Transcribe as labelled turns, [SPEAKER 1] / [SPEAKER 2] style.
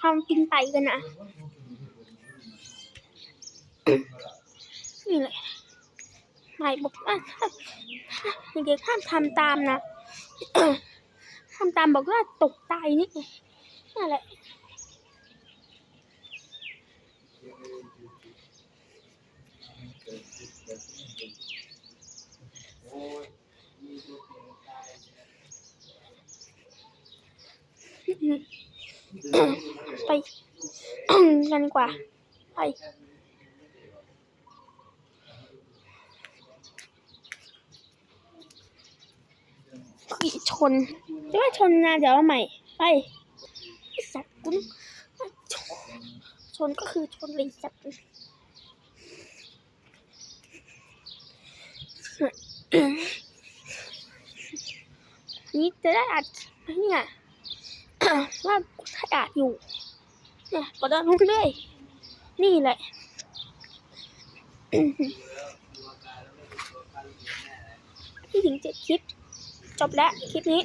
[SPEAKER 1] ทำกินไตกันนะนี่แหละหมายบอกว่าถ้าเด็กห้ามทำตามนะทำตามบอกว่าตกตายนี่นั่นแหละ ไปกันดีกว่าไปชนจะว่าชนนะเดี๋ยวเอาใหม่ไปสัตว์กูชนชนก็คือชนเลยสัตว์นี่จะได้อัดเนี่ย ว่ากูถ่ายอัดอยู่เนี่ยก็เดินลงไปเรื่อยนี่แหละที่ถึงเจ็ดคลิป จบแล้วคลิปนี้